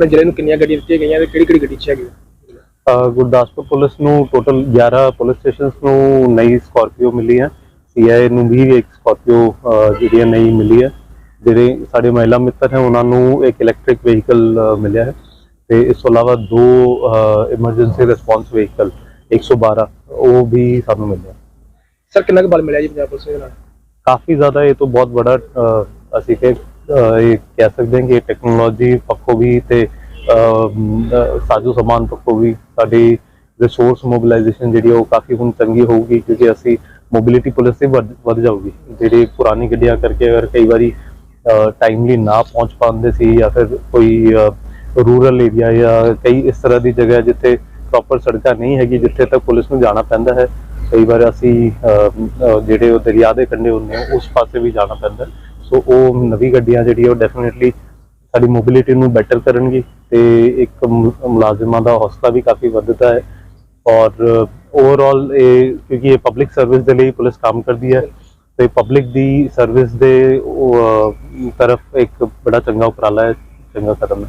ਆਪਣੇ ਜ਼ਿਲ੍ਹੇ ਨੂੰ ਕਿੰਨੀਆਂ ਗੱਡੀਆਂ ਦਿੱਤੀਆਂ ਗਈਆਂ ਤੇ ਕਿਹੜੀ ਕਿਹੜੀ ਗੱਡੀ 'ਚ ਹੈਗੀ? ਅ, ਗੁਰਦਾਸਪੁਰ ਪੁਲਿਸ ਨੂੰ ਟੋਟਲ 11 ਪੁਲਿਸ ਸਟੇਸ਼ਨਸ ਨੂੰ ਨਈ ਸਕਾਰਪੀਓ ਮਿਲੀ ਹੈ। ਸੀਆਈਏ ਨੂੰ ਵੀ ਇੱਕ ਸਕਾਰਪੀਓ ਅ, ਜਿਹੜੀ ਹੈ ਨਈ ਮਿਲੀ ਹੈ। ਜਿਹੜੇ ਸਾਡੇ ਮਹਿਲਾ ਮਿੱਤਰ ਹੈ ਉਹਨਾਂ ਨੂੰ ਇੱਕ ਇਲੈਕਟ੍ਰਿਕ ਵਹੀਕਲ ਮਿਲਿਆ ਹੈ। ਤੇ ਇਸ ਤੋਂ ਇਲਾਵਾ ਦੋ ਇਮਰਜੈਂਸੀ ਰਿਸਪੌਂਸ ਵਹੀਕਲ 112 ਉਹ ਵੀ ਸਾਨੂੰ ਮਿਲਿਆ ਸਰ ਕਿੰਨਾ ਕੁ ਬਲ ਮਿਲਿਆ ਜੀ ਪੰਜਾਬ ਪੁਲਿਸ ਦੇ ਨਾਲ? ਕਾਫੀ ਜ਼ਿਆਦਾ ਇਹ ਤੋਂ ਬਹੁਤ ਬੜਾ ਅ, ਅਸੀਂ ਕਿ ਇਹ ਕਹਿ ਸਕਦੇ ਹਾਂ ਕਿ ਟੈਕਨੋਲੋਜੀ ਪੱਖੋਂ ਵੀ ਤੇ ਸਾਜ਼ੋ ਸਮਾਨ ਪੱਖੋਂ ਵੀ ਸਾਡੀ ਰਿਸੋਰਸ ਮੋਬਿਲਾਈਜੇਸ਼ਨ ਜਿਹੜੀ ਆ ਉਹ ਕਾਫੀ ਹੁਣ ਚੰਗੀ ਹੋਊਗੀ ਕਿਉਂਕਿ ਅਸੀਂ ਮੋਬਿਲਿਟੀ ਪੁਲਿਸ ਦੀ ਵੱਧ ਵੱਧ ਜਾਊਗੀ। ਜਿਹੜੀ ਪੁਰਾਣੀ ਗੱਡੀਆਂ ਕਰਕੇ ਅਗਰ ਕਈ ਵਾਰੀ ਟਾਈਮਲੀ ਨਾ ਪਹੁੰਚ ਪਾਉਂਦੇ ਸੀ ਜਾਂ ਫਿਰ ਕੋਈ ਰੂਰਲ ਏਰੀਆ ਜਾਂ ਕਈ ਇਸ ਤਰ੍ਹਾਂ ਦੀ ਜਗ੍ਹਾ ਜਿੱਥੇ ਪ੍ਰੋਪਰ ਸੜਕਾਂ ਨਹੀਂ ਹੈਗੀ ਜਿੱਥੇ ਤੱਕ ਪੁਲਿਸ ਨੂੰ ਜਾਣਾ ਪੈਂਦਾ ਹੈ। ਕਈ ਵਾਰ ਅਸੀਂ ਜਿਹੜੇ ਉਹ ਦਰਿਆ ਦੇ ਕੰਢੇ ਹੁੰਦੇ ਆ ਉਸ ਪਾਸੇ ਵੀ ਜਾਣਾ ਪੈਂਦਾ ਸੋ ਉਹ ਨਵੀਂ ਗੱਡੀਆਂ ਜਿਹੜੀ ਉਹ ਡੈਫੀਨਿਟਲੀ ਸਾਡੀ ਮੋਬਿਲਿਟੀ ਨੂੰ ਬੈਟਰ ਕਰਨਗੀ ਤੇ ਇੱਕ ਮੁਲਾਜ਼ਮਾਂ ਦਾ ਹੌਸਲਾ ਵੀ ਕਾਫੀ ਵੱਧਦਾ ਹੈ ਔਰ ਓਵਰਆਲ ਇਹ, ਕਿਉਂਕਿ ਇਹ ਪਬਲਿਕ ਸਰਵਿਸ ਦੇ ਲਈ ਪੁਲਿਸ ਕੰਮ ਕਰਦੀ ਹੈ ਤੇ ਪਬਲਿਕ ਦੀ ਸਰਵਿਸ ਦੇ ਤਰਫ ਇੱਕ ਬੜਾ ਚੰਗਾ ਉਪਰਾਲਾ ਹੈ, ਚੰਗਾ ਕਦਮ ਹੈ।